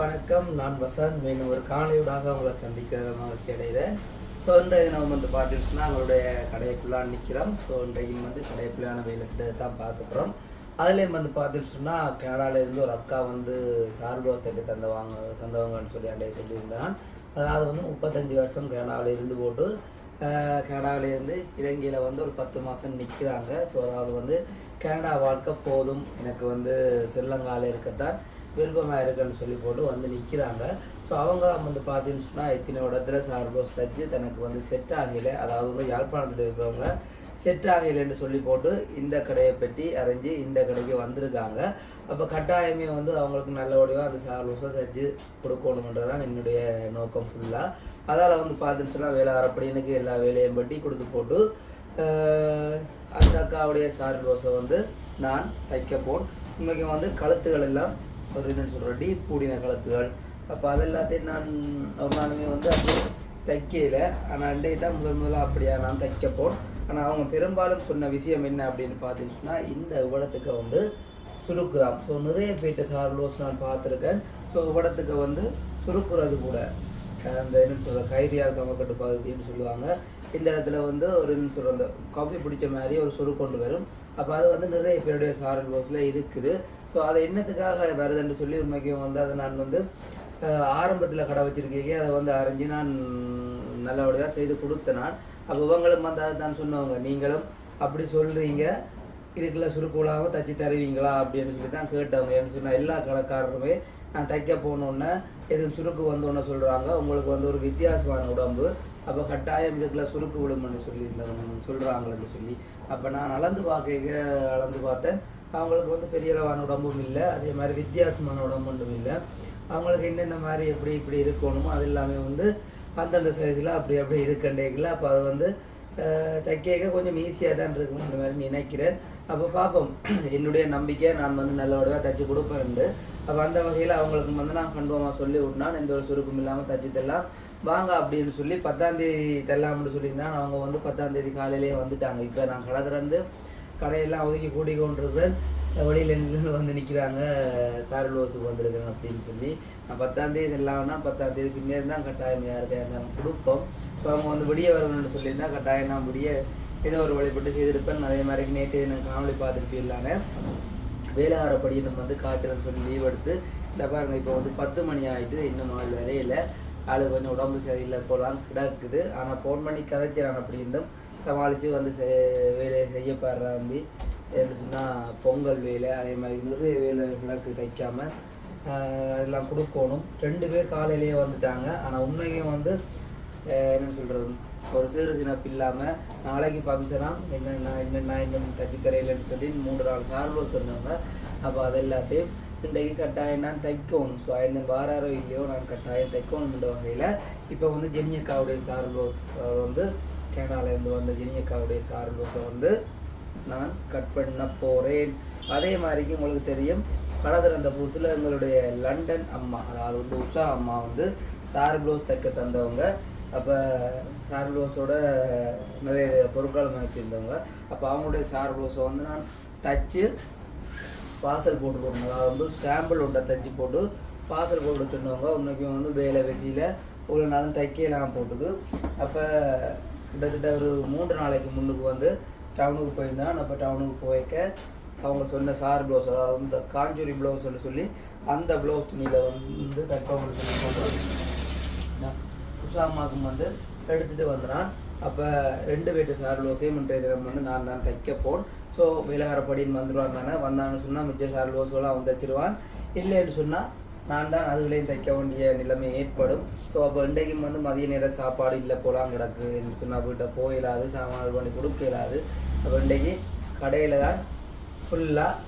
வணக்கம். நான் வசந்த். மீண்டும் ஒரு காலையூடாக உங்களை சந்திக்க மகிழ்ச்சி அடைகிறேன். ஸோ இன்றைக்கு நம்ம வந்து பார்த்துச்சுன்னா அவங்களுடைய கடைக்குள்ளான் நிற்கிறோம் ஸோ இன்றைக்கு வந்து கடைக்குள்ளான வேலைத்தை தான் பார்க்க போகிறோம் அதுலேயும் வந்து பார்த்துட்டு கனடாவிலேருந்து ஒரு அக்கா வந்து சார்போத்துக்கு தந்தவாங்க தந்தவங்கன்னு சொல்லி அண்டைய சொல்லியிருந்தான். அதாவது வந்து முப்பத்தஞ்சு வருஷம் கனடாவில் இருந்து போட்டு கனடாவிலேருந்து இலங்கையில் வந்து ஒரு பத்து மாதம் நிற்கிறாங்க ஸோ அதாவது வந்து கனடா வாழ்க்கை போதும். எனக்கு வந்து ஸ்ரீலங்காவில் இருக்கத்தான் விருப்பமாக இருக்குன்னு சொல்லி போட்டு வந்து நிற்கிறாங்க ஸோ அவங்க வந்து பார்த்தீங்கன்னு சொன்னால் எத்தனை இடத்துல சார்போ ஸ்டஜ்ஜு தனக்கு வந்து செட் ஆகலை. அதாவது வந்து யாழ்ப்பாணத்தில் இருக்கிறவங்க செட் ஆகலைன்னு சொல்லி போட்டு இந்த கடையை பற்றி அரைஞ்சு இந்த கடைக்கு வந்திருக்காங்க. அப்போ கட்டாயமே வந்து அவங்களுக்கு நல்லபடியாக அந்த சார்போஸை தச்சு கொடுக்கணுன்றதான் என்னுடைய நோக்கம் ஃபுல்லாக அதால் வந்து பார்த்துன்னு சொன்னால் வேலை வரப்படி எனக்கு எல்லா வேலையும் பட்டி கொடுத்து போட்டு அந்த அக்காவுடைய சார்போஸை வந்து நான் தைக்க போன் வந்து கழுத்துகள் எல்லாம் ஒரு இதுன்னு சொல்கிறேன் டீப் கூடின கழுத்துகள் அப்போ அது எல்லாத்தையும் நான் ஒரு நாளுமே வந்து அப்படி தைக்கல ஆனால் அண்டே தான் முதல் முதலாக அப்படியா நான் தைக்கப்போம். ஆனால் அவங்க பெரும்பாலும் சொன்ன விஷயம் என்ன அப்படின்னு பார்த்தீங்கன்னு சொன்னால் இந்த இவ்வளத்துக்கு வந்து சுருக்குதான் ஸோ நிறைய பேர்ட்ட சார்லோஸ் நான் பார்த்துருக்கேன். ஸோ இவ்வளத்துக்கு வந்து சுருக்குறது கூட. அந்த என்ன சொல்கிற கைரியால் கமக்கட்டு பகுதின்னு சொல்லுவாங்க. இந்த இடத்துல வந்து ஒரு என்ன அந்த காஃபி பிடிச்ச மாதிரி ஒரு சுரு கொண்டு வரும். அப்போ அது வந்து நிறைய பேருடைய சாரல் போஸில் இருக்குது. ஸோ அதை என்னத்துக்காக வருதுன்னு சொல்லி உண்மைக்கு வந்து அதை நான் வந்து ஆரம்பத்தில் கடை வச்சிருக்கீங்க. அதை வந்து அரைஞ்சி நான் நல்லபடியாக செய்து கொடுத்தேன் நான். அப்போ இவங்களும் வந்து அதை தான் சொன்னவங்க. நீங்களும் அப்படி சொல்கிறீங்க இதுக்குள்ள சுருக்கு தச்சு தருவீங்களா அப்படின்னு சொல்லி தான் கேட்டவங்க. ஏன்னு சொன்னால் எல்லா கடைக்காரருமே நான் தைக்க போனோன்னே எதுவும் சுருக்கு வந்தோன்னே சொல்கிறாங்க உங்களுக்கு வந்து ஒரு வித்தியாசமான உடம்பு. அப்போ கட்டாயம் இதுக்குள்ள சுருக்கு விடும்னு சொல்லி இந்த சொல்கிறாங்களேன்னு சொல்லி. அப்போ நான் அளந்து பார்க்க அளந்து பார்த்தேன். அவங்களுக்கு வந்து பெரிய அளவான உடம்பும் இல்லை. அதே மாதிரி வித்தியாசமான உடம்பும் இல்லை. அவங்களுக்கு என்னென்ன மாதிரி எப்படி இப்படி இருக்கணுமோ அது எல்லாமே வந்து அந்தந்த சைஸில் அப்படி அப்படி இருக்கண்டேக்கல அப்போ அது வந்து தைக்க கொஞ்சம் ஈஸியாக தான் இருக்கும் இந்த மாதிரி நினைக்கிறேன். அப்போ பார்ப்போம் என்னுடைய நம்பிக்கை நான் வந்து நல்ல உடவாக தைச்சு கொடுப்பேன் அப்போ அந்த வகையில் அவங்களுக்கு வந்து நான் கண்டுவமாக சொல்லி விட்னான் எந்த ஒரு சுருக்கம் இல்லாமல் தைச்சி தரலாம். வாங்க அப்படின்னு சொல்லி பத்தாந்தேதி தரலாம்னு சொல்லியிருந்தான் அவங்க வந்து பத்தாந்தேதி காலையிலேயே வந்துட்டாங்க. இப்போ நான் கடை திறந்து கடையெல்லாம் ஒதுக்கி கூட்டிக் கொண்டிருக்கிறேன் வெளியில் நின்று வந்து நிற்கிறாங்க சாரலோஸுக்கு வந்திருக்கிறேன் அப்படின்னு சொல்லி. நான் பத்தாந்தேதி இல்லாமன்னா பத்தாந்தேதி பின்னே தான் கட்டாயம் யாருக்கு இருந்தாலும் கொடுப்போம். ஸோ அவங்க வந்து விடிய வரணும்னு சொல்லியிருந்தா கட்டாயம் நான் விடிய ஏதோ ஒரு வழிபட்டு செய்திருப்பேன். அதே மாதிரி நேற்று நான் காணொலி பார்த்துருப்பீங்களானே வேலையாரப்படி நம்ம வந்து காய்ச்சல் சொல்லி லீவ் எடுத்து இந்த பாருங்க இப்போ வந்து பத்து மணி ஆகிட்டு இன்னும் நாள் வரையில. ஆளு கொஞ்சம் உடம்பு சரியில்லை போலான்னு கிடக்குது. ஆனால் ஃபோன் பண்ணி கதைக்கிறான் அப்படி இருந்தும் சமாளித்து வந்து செ வேலையை செய்ய பாடுறாம்பி என்ன சொன்னால் பொங்கல் வேலை அதே மாதிரி நிறைய வேலை விளக்கு தைக்காமல் அதெல்லாம் கொடுக்கணும். ரெண்டு பேர் காலையிலேயே வந்துட்டாங்க. ஆனால் உண்மையும் வந்து என்ன சொல்கிறது ஒரு சிறு சின்னப்பு இல்லாமல் நாளைக்கு ஃபங்க்ஷனாக என்னென்ன என்னென்ன இன்னும் தச்சு தரையில்னு சொல்லி மூன்று நாள் சார்போஸ் தந்தாங்க அப்போ அது எல்லாத்தையும் இன்றைக்கு கட்டாயம் நான் தைக்கணும். ஸோ இந்த வாராரோ இல்லையோ நான் கட்டாயம் தைக்கணுன்ற வகையில் இப்போ வந்து ஜெனியக்காவுடைய சார்போஸ் வந்து கேனாலேருந்து வந்த ஜினியக்காவுடைய சார்போஸை வந்து நான் கட் பண்ண போகிறேன் அதே மாதிரிக்கு உங்களுக்கு தெரியும் கடை அந்த புதுசில் எங்களுடைய லண்டன் அம்மா அதாவது வந்து உஷா அம்மா வந்து சார் ப்ளவுஸ் தைக்க தந்தவங்க. அப்போ சார் ப்ளவுஸோட நிறைய பொருட்கள் அமைச்சிருந்தவங்க அப்போ அவங்களுடைய சார் ப்ளவுஸை வந்து நான் தச்சு பார்சல் போட்டு கொடுங்க அதாவது வந்து சாம்பிள் உண்டை தைச்சி போட்டு பார்சல் போட்டு சொன்னவங்க. உன்னைக்கும் வந்து வேலை வெசியில் ஒரு நாளும் தைக்கலாம் போட்டுது. அப்போ கிட்டத்தட்ட ஒரு மூன்று நாளைக்கு முன்னுக்கு வந்து டவுனுக்கு போயிருந்தேன். அப்போ டவுனுக்கு போய்க்க அவங்க சொன்ன சார் ப்ளவுஸ் அதாவது இந்த காஞ்சூரி ப்ளவுஸ்னு சொல்லி அந்த ப்ளவுஸ் துணியில் வந்து தைப்பவங்க சொல்லி போட்டு உஷாமாக்கும் வந்து எடுத்துகிட்டு வந்துடான் அப்போ ரெண்டு பேட்டு சார் ப்ளவுஸையும் இன்றைய தினம் வந்து நான் தான் தைக்க போன். ஸோ விலகாரப்படின்னு வந்துடுவான் தானே வந்தான்னு சொன்னால் மிச்ச சார் ப்ளவுஸ்லாம் அவன் தைச்சிருவான். இல்லைன்னு சொன்னால் நான் தான் அதுகளையும் தைக்க வேண்டிய நிலைமை ஏற்படும். ஸோ அப்போ இன்றைக்கும் வந்து மதிய நேர சாப்பாடு இல்லை போலாம் கிடக்கு சொன்னால் வீட்டை போயிடாது சாமான் பண்ணி கொடுக்க இயலாது. அப்போ இன்றைக்கு கடையில் தான் ஃபுல்லாக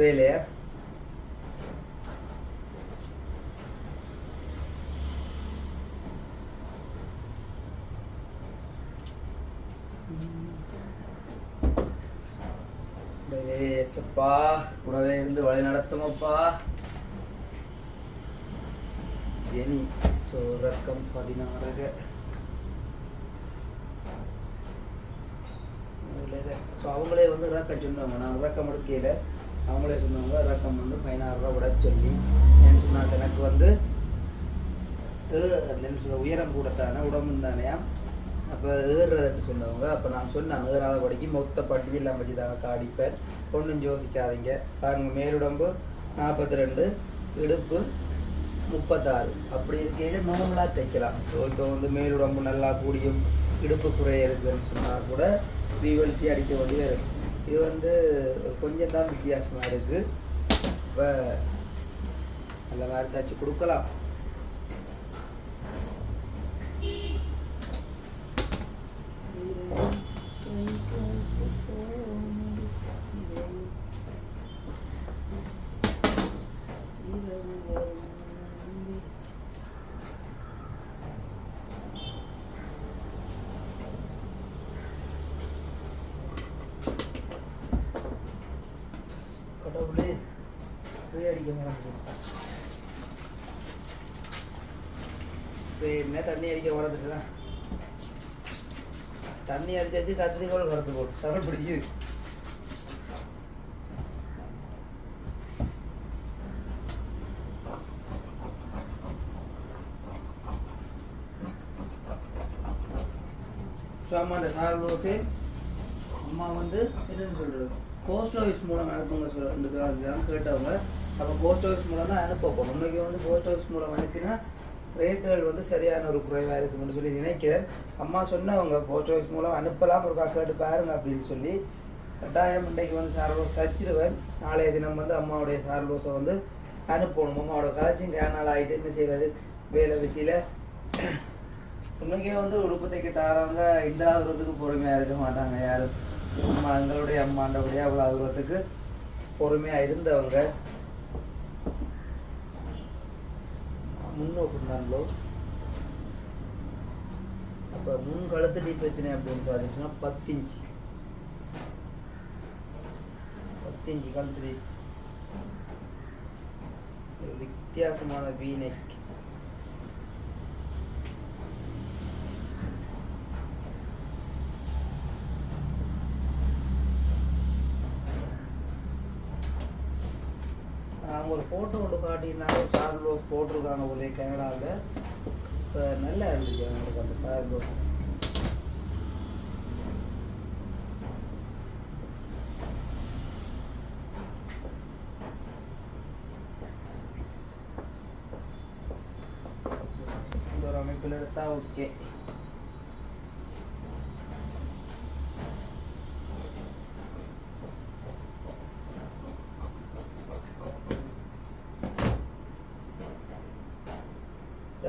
வேலையை கூடவே இருந்து வழி நடத்துமப்பா ஜெனி ஸோ ரக்கம் பதினாறக ஸோ அவங்களே வந்து ரக்கம் சொன்னாங்க. நான் ரக்கம் எடுக்கையில் அவங்களே சொன்னாங்க ரக்கம் வந்து பதினாறு ரூபா விட சொல்லி. ஏன்னு சொன்னாங்க எனக்கு வந்து என்ன சொல்ல உயரம் கூடத்தானே உடம்பு தானேயா அப்போ ஏறுறதுன்னு சொன்னவங்க அப்போ நான் சொன்னேன் ஏறாத படிக்கு மொத்த பட்டி எல்லாம் வச்சு தானே காடிப்பேன். ஒன்றும் யோசிக்காதீங்க. பாருங்க மேலுடம்பு நாற்பத்தி ரெண்டு இடுப்பு முப்பத்தாறு. அப்படி இருக்கையில நார்மலாக தைக்கலாம். ஸோ இப்போ வந்து மேலுடம்பு நல்லா கூடியும் இடுப்பு குறைய இருக்குன்னு சொன்னால் கூட வீவழ்த்தி அடிக்க வேண்டியது இருக்கு. இது வந்து கொஞ்சம் தான் வித்தியாசமாக இருக்குது இப்போ நல்ல மாதிரி தைச்சி கொடுக்கலாம். you. அடிக்க மறந்துட்டேன் என்ன தண்ணி அடிக்க மறந்துட்டேன் தண்ணி அடிச்சு அடிச்சு கத்திரிக்கோள் வளர்த்து போட்டு. தமிழ் பிடிக்குது. ஸோ அம்மா அந்த சார்லோஸு அம்மா வந்து என்னன்னு சொல்கிறது போஸ்ட் ஆஃபீஸ் மூலம் அனுப்புங்க சொல்ல இந்த தான் கேட்டவங்க. அப்போ போஸ்ட் ஆஃபீஸ் மூலம் தான் அனுப்பப்போம் போகணும் இன்னைக்கு வந்து போஸ்ட் ஆஃபீஸ் மூலம் அனுப்பினா ரேட்டுகள் வந்து சரியான ஒரு குறைவாக இருக்கும்னு சொல்லி நினைக்கிறேன். அம்மா சொன்னவங்க போஸ்ட் ஆஃபீஸ் மூலம் அனுப்பலாம் ஒரு கேட்டு பாருங்க அப்படின்னு சொல்லி கட்டாயம் இன்றைக்கு வந்து சார்லோஸ் தச்சிருவேன். நாளைய தினம் வந்து அம்மாவுடைய சார்லோஸை வந்து அனுப்பணும். அம்மாவோட காய்ச்சும் கேனால் ஆகிட்டு என்ன செய்கிறது வேலை விசியில் உண்மைக்கே வந்து உடுப்பு தைக்க தாரவங்க இந்த தூரத்துக்கு பொறுமையாக இருக்க மாட்டாங்க யாரும். அம்மா எங்களுடைய அம்மாண்டபடியாக அவ்வளோ தூரத்துக்கு பொறுமையாக இருந்தவங்க. முன்னோக்கம் தான் ப்ளவுஸ் அப்போ முன் கழுத்து டீப் எத்தனை அப்படின்னு பார்த்தீங்கன்னா பத்து இன்ச்சு. பத்து இன்ச்சு கழுத்து டீப் ஒரு வித்தியாசமான வீநெக் நாங்கள் ஒரு ஃபோட்டோ ஒன்று காட்டியிருந்தாங்க ஒரு போட்டிருக்காங்க ஒரே கனடாவில். இப்போ நல்லா இருந்துச்சு அவங்களுக்கு அந்த சார் ப்ளவுஸ் இந்த ஒரு அமைப்பில் எடுத்தால் ஓகே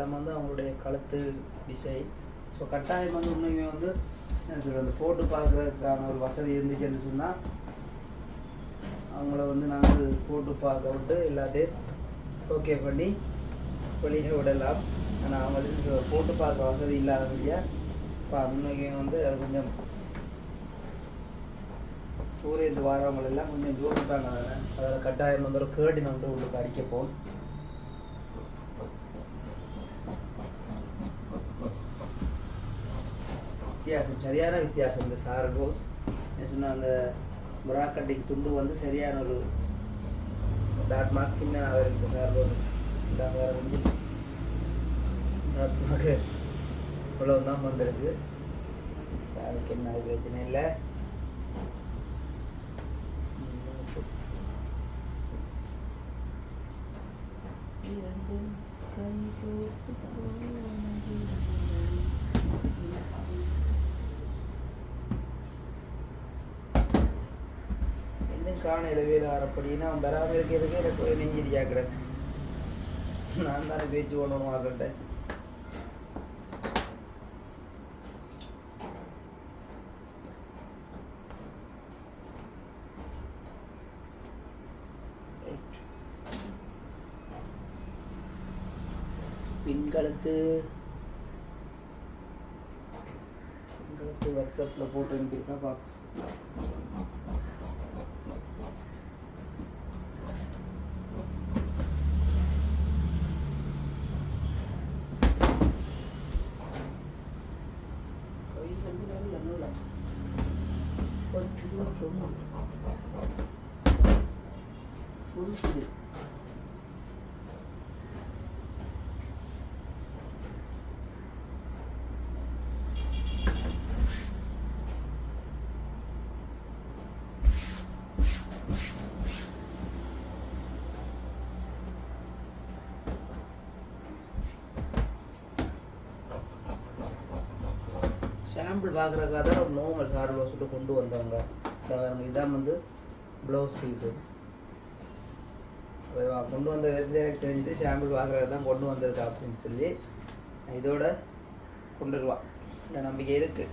இல்லாமல் வந்து அவங்களுடைய கழுத்து டிசை ஸோ கட்டாயம் வந்து உண்மையுமே வந்து என்ன சொல்கிறது அந்த போட்டு பார்க்குறதுக்கான ஒரு வசதி இருந்துச்சுன்னு சொன்னால் அவங்கள வந்து நாங்கள் போட்டு பார்க்க விட்டு எல்லாத்தையும் ஓகே பண்ணி வெளியே விடலாம். ஆனால் அவங்களுக்கு போட்டு பார்க்க வசதி இல்லாதபடியா இப்போ உண்மைக்கு வந்து அது கொஞ்சம் ஊரேந்து வாரவங்களெல்லாம் கொஞ்சம் யோசிப்பாங்க. அதில் அதில் கட்டாயம் வந்து ஒரு கேர்டின் வந்து உங்களுக்கு அடிக்கப்போம் வித்தியாசம் சரியான வித்தியாசம். இந்த சார் ரோஸ் என்ன சொன்ன அந்த முராக்கட்டைக்கு துண்டு வந்து சரியான ஒரு டாட் மார்க் சின்ன இருக்கு. சார் ரோஸ் வந்து டாட் மார்க் இவ்வளவு தான் வந்திருக்கு. சாருக்கு என்ன அது பிரச்சனை இல்லை. இரண்டும் கைகோர்த்து காண வேலை ஆரப்படினா அவன் வராமல் இருக்கிறதுக்கு எனக்கு ஒரு நெஞ்சிரியா கிடக்கு நான் தானே பேச்சு கொண்டு ஆகட்டேன் பின்கழுத்து. பின்கழுத்து வாட்ஸ்அப்பில் போட்டு அனுப்பியிருக்கா பார்ப்போம் கை வந்து நல்ல நல்ல கொஞ்சம் தூரம் தொங்கும். புதுசு சாம்பிள் பார்க்குறக்காக தான் ஒரு நார்மல் சார் ப்ளவுஸ்ட்டு கொண்டு வந்தாங்க அவங்க இதான் வந்து ப்ளவுஸ் பீஸு கொண்டு வந்த விதத்தில் எனக்கு தெரிஞ்சுட்டு சாம்பிள் பார்க்குறது தான் கொண்டு வந்திருக்கா அப்படின்னு சொல்லி. இதோட கொண்டுருவான் இந்த நம்பிக்கை இருக்குது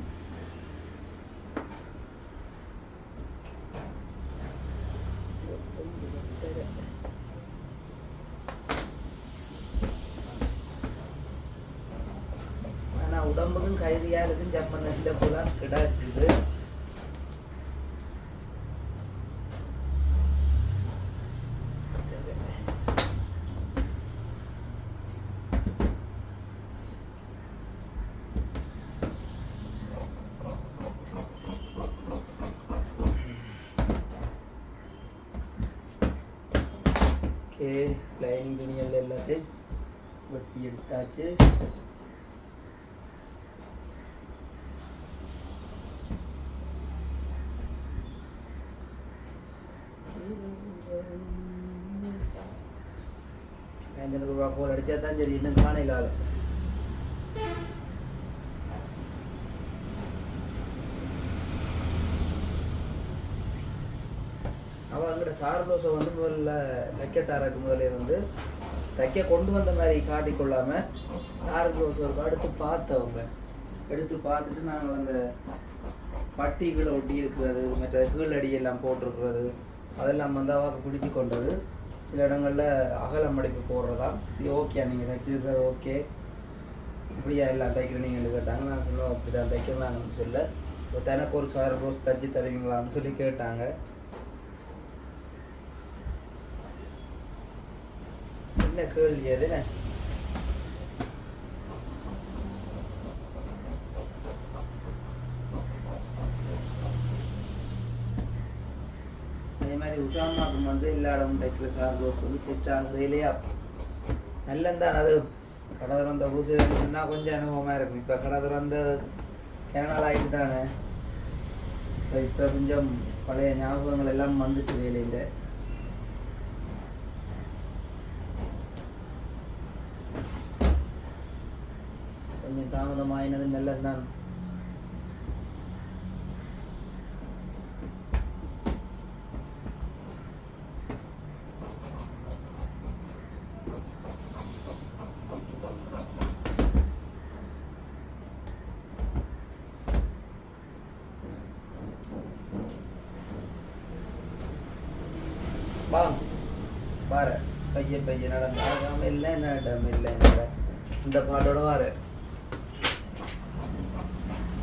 ஆனால் உடம்புக்கும் கைதியாக இருக்கும் சம்மந்தத்தில் போல கிடக்குது ஓகே லைனிங் துணிகள் எல்லாத்தையும் வெட்டி எடுத்தாச்சு. ஐம்பது ரூபா போல் அடித்தா தான் சரி இன்னும் காணையில் ஆள் அவன் சார் வந்து முதல்ல தைக்க தரக்கு முதலே வந்து தைக்க கொண்டு வந்த மாதிரி காட்டிக்கொள்ளாம சார் தோசை எடுத்து பார்த்தவங்க. எடுத்து பார்த்துட்டு நாங்கள் அந்த பட்டி கீழே ஒட்டி இருக்கிறது மற்ற கீழடி எல்லாம் போட்டிருக்கிறது அதெல்லாம் வந்து அவங்க பிடிச்சி கொண்டது. சில இடங்களில் அகலம் அடைப்பு போடுறதா இது ஓகே நீங்கள் தைச்சிருக்கிறது ஓகே இப்படியா எல்லாம் தைக்கிறேன் நீங்கள் கேட்டாங்க. நான் சொல்லுவோம் அப்படி தான் தைக்கலாம்னு சொல்ல. இப்போ தனக்கு ஒரு சார் ரோஸ் தச்சு தருவீங்களான்னு சொல்லி கேட்டாங்க. என்ன கேள்வி அது என்ன? அதே மாதிரி உஷாமாக்கும் வந்து இல்லாடவும் தைக்கல சார் ரோஸ் வந்து செட் ஆகுறது இல்லையா? நல்லந்தான் அது. கடை திறந்த ஊசி சொன்னால் கொஞ்சம் அனுபவமாக இருக்கும். இப்போ கடை திறந்த கேனால் ஆகிட்டு தானே இப்போ கொஞ்சம் பழைய ஞாபகங்கள் எல்லாம் வந்துச்சு வேலையில். கொஞ்சம் தாமதமாயினது நல்லதுதான் வாங்க பாரு பையன் பையன் நடந்தாகாம இல்லை நடம் இல்லை நட இந்த பாட்டோட வாரு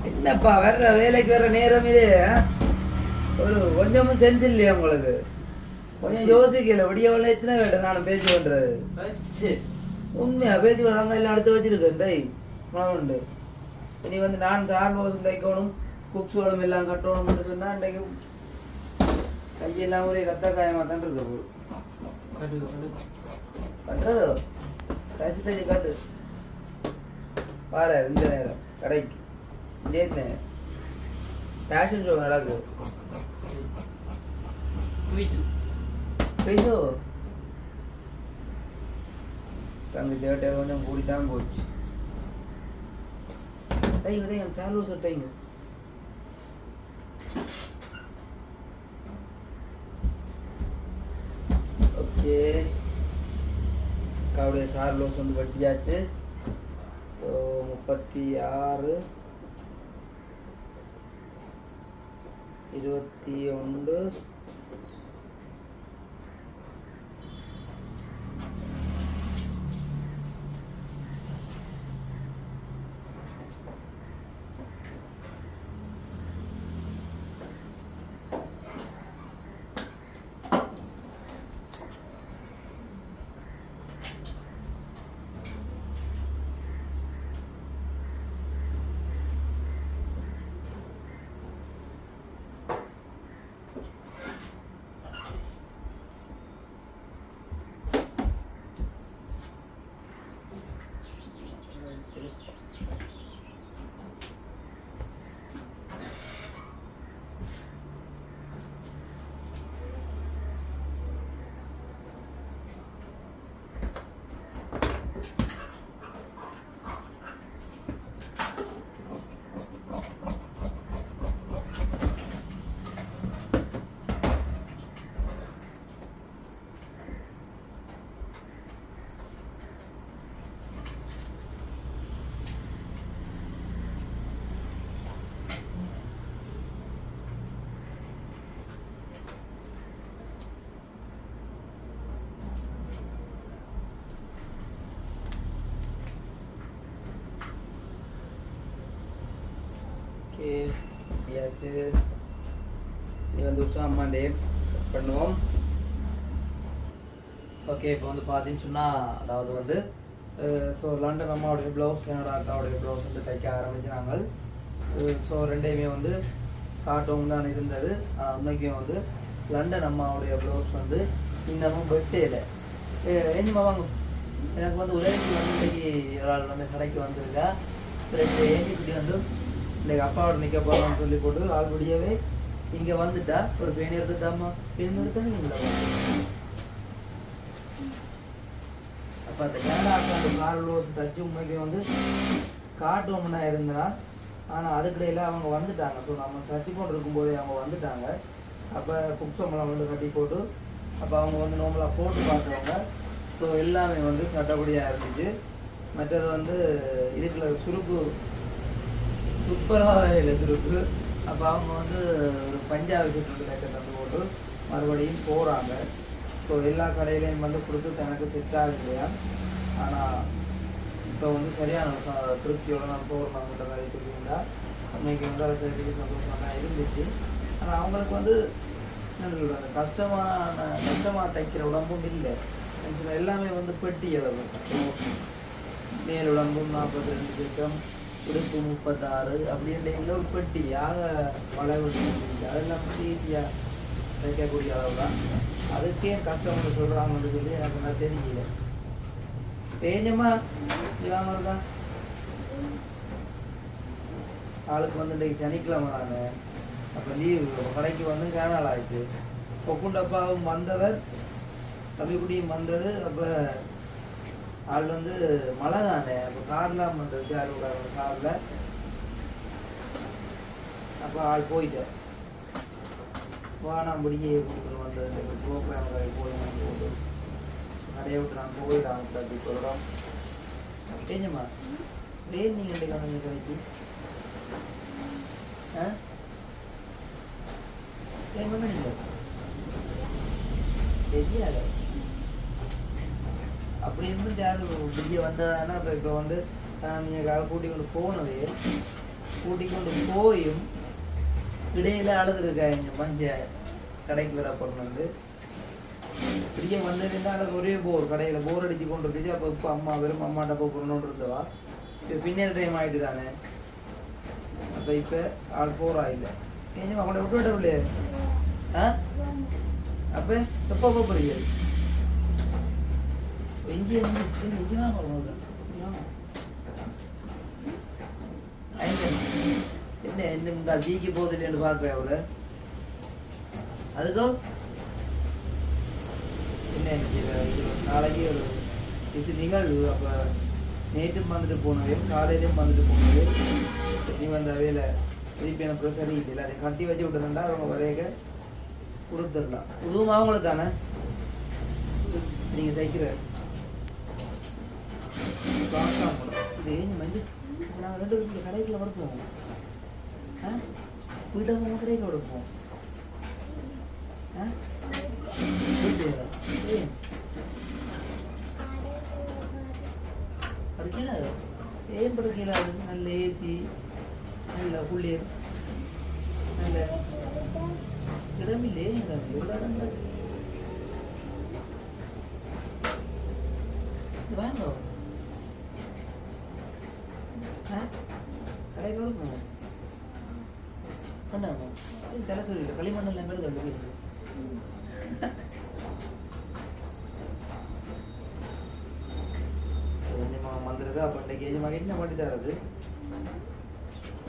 என்னப்பா வர்ற வேலைக்கு வர்ற நேரம் இது? ஒரு கொஞ்சமும் சென்ஸ் இல்லையா உங்களுக்கு? கொஞ்சம் யோசிக்கல விடிய உள்ள எத்தனை வேட்டம் நானும் பேச்சு பண்றது? உண்மையா பேச்சு பண்றாங்க எல்லாம் அடுத்து வச்சிருக்கேன் டை உண்டு. இனி வந்து நான் கார் பவுசம் தைக்கணும் குக்ஸ் உடம்பு எல்லாம் கட்டணும்னு சொன்னா இன்றைக்கு கையெல்லாம் ஒரே ரத்த காயமா தான் இருக்கு போகுது. பண்றதோ? தச்சு தச்சு காட்டு. பாரு இந்த நேரம் கடைக்கு. ஜெயித் நேரம் ஃபேஷன் ஷோ நடக்குது பேசோ தங்க சேட்டை கொஞ்சம் கூடி தான் போச்சு. தைங்க தைங்க சாலு சார் தைங்க. ஓகே. அக்காவுடைய சார் லோஸ் வந்து வெட்டியாச்சு. ஸோ முப்பத்தி ஆறு. இருபத்தி ஒன்று வச்சு இனி வந்து உஷா அம்மாண்டே கட் பண்ணுவோம். ஓகே இப்போ வந்து பார்த்தீங்கன்னு சொன்னால் அதாவது வந்து ஸோ லண்டன் அம்மாவுடைய ப்ளவுஸ் கனடா அக்காவுடைய ப்ளவுஸ் வந்து தைக்க ஆரம்பிச்சு நாங்கள் ஸோ ரெண்டையுமே வந்து காட்டவும் தான் இருந்தது. ஆனால் உண்மைக்கும் வந்து லண்டன் அம்மாவுடைய ப்ளவுஸ் வந்து இன்னமும் வெட்டையில் என்னமா வாங்க எனக்கு வந்து உதவிக்கு வந்து இன்னைக்கு ஒரு ஆள் வந்து கடைக்கு வந்திருக்கா. சரி இந்த வந்து இன்னைக்கு அப்பாவோட நிற்க போகலாம்னு சொல்லி போட்டு ஆல்ரெடியாகவே இங்கே வந்துட்டா. ஒரு பேணி எடுத்துட்டாமா பேணி எடுத்தா அப்போ அந்த கேரளா அந்த கார் தச்சு உண்மைக்கு வந்து காட்டுவோம்னா இருந்தா ஆனால் அதுக்கிடையில் அவங்க வந்துட்டாங்க. ஸோ நம்ம தச்சு கொண்டு இருக்கும்போதே அவங்க வந்துட்டாங்க. அப்போ குப்சமெல்லாம் வந்து கட்டி போட்டு அப்போ அவங்க வந்து நோம்பலாக போட்டு பார்த்தவங்க. ஸோ எல்லாமே வந்து சட்டப்படியாக இருந்துச்சு. மற்றது வந்து இருக்கிற சுருக்கு சூப்பராக இல்லை சுருக்கு அப்போ அவங்க வந்து ஒரு பஞ்சாபி சுற்று தைக்க தந்து போட்டு மறுபடியும் போகிறாங்க ஸோ எல்லா கடையிலையும் வந்து கொடுத்து தனக்கு செட் ஆகலையா? ஆனால் இப்போ வந்து சரியான திருப்தியோட நான் போகிறோம்ன்ற மாதிரி வேலை அன்னைக்கு வந்து அதை தெரிஞ்சு சந்தோஷமாக இருந்துச்சு. ஆனால் அவங்களுக்கு வந்து என்ன சொல்கிறாங்க கஷ்டமான கஷ்டமாக தைக்கிற உடம்பும் இல்லை. எல்லாமே வந்து பெட்டி அளவு மேல் உடம்பும் நாற்பத்தி ரெண்டு சிக்கம் உடுப்பு முப்பத்தாறு அப்படின்ற எல்லாம் பெட்டி யாக வளைவு இல்லை. அதெல்லாம் வந்து ஈஸியாக தைக்கக்கூடிய அளவு தான் அதுக்கே கஷ்டம்னு சொல்கிறாங்கன்னு சொல்லி எனக்கு நான் தெரியல. பேஞ்சம்மா நீ வாங்க ஆளுக்கு வந்து இன்றைக்கு சனிக்கிழமை தானே. அப்போ லீவு கடைக்கு வந்து கேனால் ஆயிடுச்சு பொக்குண்டப்பாவும் வந்தவர் கவிக்குடியும் வந்தது. அப்போ ஆள் வந்து மழை தானே? அப்போ கார்லாம் வந்தது சார் காரில் அப்போ ஆள் போயிட்டேன் வானம் முடிஞ்சு கூட்டிட்டு வந்தது ப்ரோக்ராம் கடை போடுங்க போட்டு கடையை விட்டு நான் போயிடாம சொல்கிறோம் தெரியுமா? ஏன் நீங்கள் இன்றைக்கு கணக்கு? கடைக்கு ஆ? ஏன் வந்து நீங்கள் தெரியாது. அப்படி இருந்து யாரும் வெளியே வந்ததானா இப்போ இப்போ வந்து நீங்கள் கூட்டி கொண்டு போனவே கூட்டி கொண்டு போயும் இடையில அழுதுருக்காங்க மஞ்ச கடைக்கு வர பொண்ணு வந்து. இப்படியே வந்திருந்தா அதுக்கு ஒரே போர் கடையில் போர் அடித்து கொண்டு இருந்துச்சு அப்போ இப்போ அம்மா வெறும் அம்மாட்ட போகணுன்னு இருந்தவா? இப்போ பின்னர் டைம் ஆகிட்டு தானே? அப்போ இப்போ ஆள் போரா இல்லை? ஏன் அவங்கள விட்டு விட ஆ? அப்போ எப்போ போகிறீங்க இஞ்சி இஞ்சி இஞ்சி வாங்க என்ன என்ன இந்த வீக்கி போகுது இல்லைன்னு பார்க்குறேன் அவளை அதுக்கோ என்ன நாளைக்கு ஒரு இசு நிகழ்வு அப்போ நேற்றும் வந்துட்டு போனவே காலையிலையும் வந்துட்டு போனவே நீ வந்த வேலை திருப்பி எனக்கு சரி இல்லை அதை கட்டி வச்சு விட்டுருந்தா அவங்க வரையக கொடுத்துடலாம் இதுவும் அவங்களுக்கு தானே நீங்கள் தைக்கிற இது ஏன் மஞ்சள் நாங்கள் ரெண்டு பேரும் கடைக்குள்ள கொடுப்போம் ஆ? வீட்டை போக கடைக்கு கொடுப்போம் ஆ? வீட்டுல? ஏன் ஏன் படுக்கல? நல்ல ஏசி நல்ல குளிர் நல்ல இடமில்லே இடம் வாங்க ஆ கடைக்கு கொடுப்போம் பண்ணாமா தலை சொல்லி களிமண் எல்லாம் மேலே தள்ளி இருக்கு கொஞ்சமா வந்திருக்கா அப்போ இன்றைக்கு ஏஜமாக என்ன பண்ணி தரது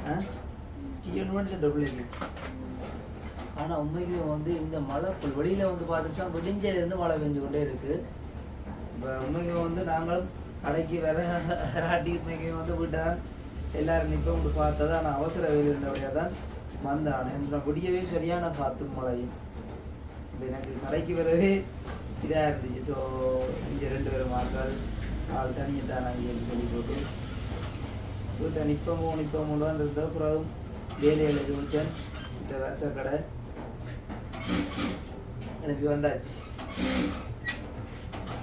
ஆ? கீழே பண்ணி டபுள் ஆனால் உண்மைக்கு வந்து இந்த மழை இப்போ வெளியில் வந்து பார்த்துட்டா விடிஞ்சலேருந்து மழை பெஞ்சு கொண்டே இருக்குது இப்போ உண்மைக்கு வந்து நாங்களும் கடைக்கு வேற ராட்டி உண்மைக்கு வந்து விட்டான் எல்லாரும் நிற்ப வந்து பார்த்தது ஆனால் அவசர வேலை இருந்தபடியாக தான். வந்தான் என்று விடியவே சரியான காத்தும் மழையும். எனக்கு கடைக்கு வரவே இதாக இருந்துச்சு. ஸோ இங்கே ரெண்டு பேரும் ஆட்கள் ஆள் தனியை தான் அங்கே சொல்லி போட்டு. வீட்டை நிற்பமோ நிற்பமோடான் இருந்த அப்புறம் வேலையில் ஜோதிச்சேன் இந்த வருஷ கடை. எனக்கு வந்தாச்சு.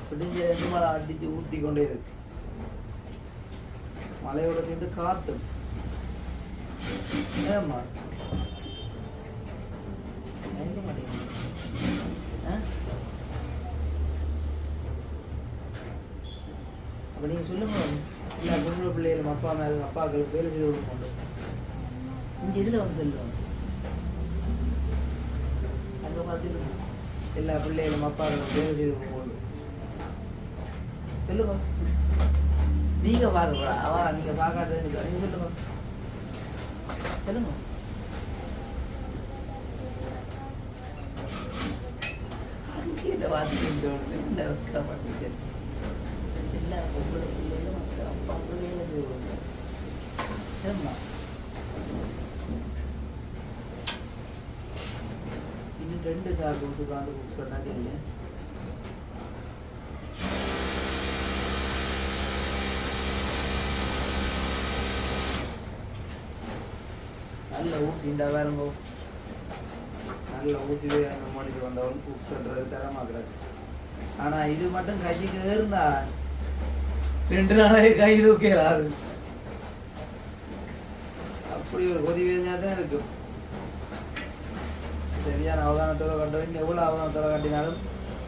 விடிஞ்ச ரெண்டு மழை அடிச்சு ஊற்றி கொண்டே இருக்கு. மழையோட சேர்ந்து காத்தும். ஏம்மா? அப்போ நீங்கள் சொல்லுங்க. இல்லை பொம்பளை பிள்ளைகளும் அப்பா மேலே அப்பாக்களுக்கு வேலை செய்து கொடுக்கணும் இங்கே இதில் வந்து செல்லுவோம் அங்கே பார்த்துட்டு எல்லா பிள்ளைகளும் அப்பாக்களும் வேலை செய்து கொடுக்கணும். சொல்லுங்க. நீங்கள் பார்க்கக்கூடாது. அவரா நீங்கள் பார்க்காதது நீங்கள் சொல்லுங்க. சொல்லுங்க. அங்கே இந்த வார்த்தை இந்த வைக்கப்பட்டு எல்லா பொம்பளை பிள்ளைகளும் அப்பா அப்பாவுக்கு வேலை செய்து கொடுக்கணும் சரிம்மா இன்னும் ரெண்டு சார் கொசு உட்காந்து புக் பண்ணா தெரியும் நல்ல ஊசி இந்த வேறுங்கோ நல்ல ஊசிவே அந்த மணிக்கு வந்தவன் புக் பண்ணுறது தரமாக்குறாரு. ஆனா இது மட்டும் கைக்கு ஏறுண்டா ரெண்டு நாளே கை தூக்கலாது அப்படி ஒரு கொதி வேதனையாக தான் இருக்கும் சரியான அவதானத்தோட கட்டணும் எவ்வளோ அவதானத்தோட கட்டினாலும்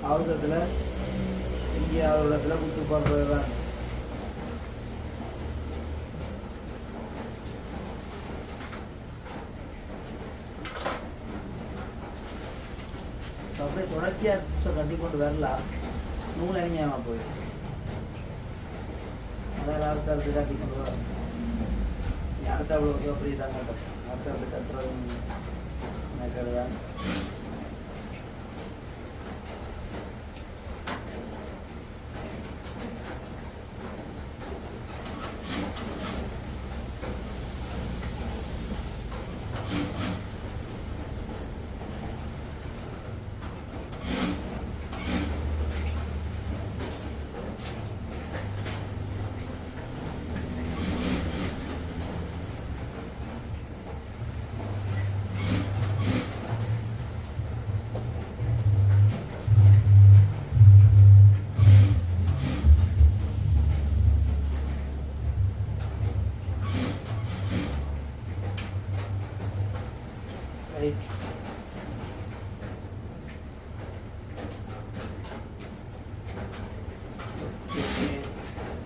அவசரத்தில் இங்கே அவரிடத்துல குத்து போடுறது தான் அப்படியே தொடர்ச்சியாக கட்டி கொண்டு வரலாம் நூல் அணியாமல் போயிடும் அதான் அடுத்த அடுத்து கட்டி கொண்டு வர அடுத்த அவ்வளோ அப்படி தான் கட்டும் அடுத்த அடுத்து கட்டுறது எனக்கு தான் ரைட்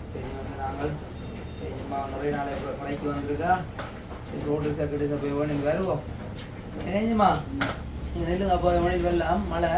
சரி வந்து நாங்கள் சும்மா நிறைய நாளை இப்போ கடைக்கு வந்திருக்கா ரோட்டு சக்கடி போய் நீங்கள் வருவோம் என்னம்மா நீங்கள் நெல்லுங்க அப்போ மணி வரலாம் மழை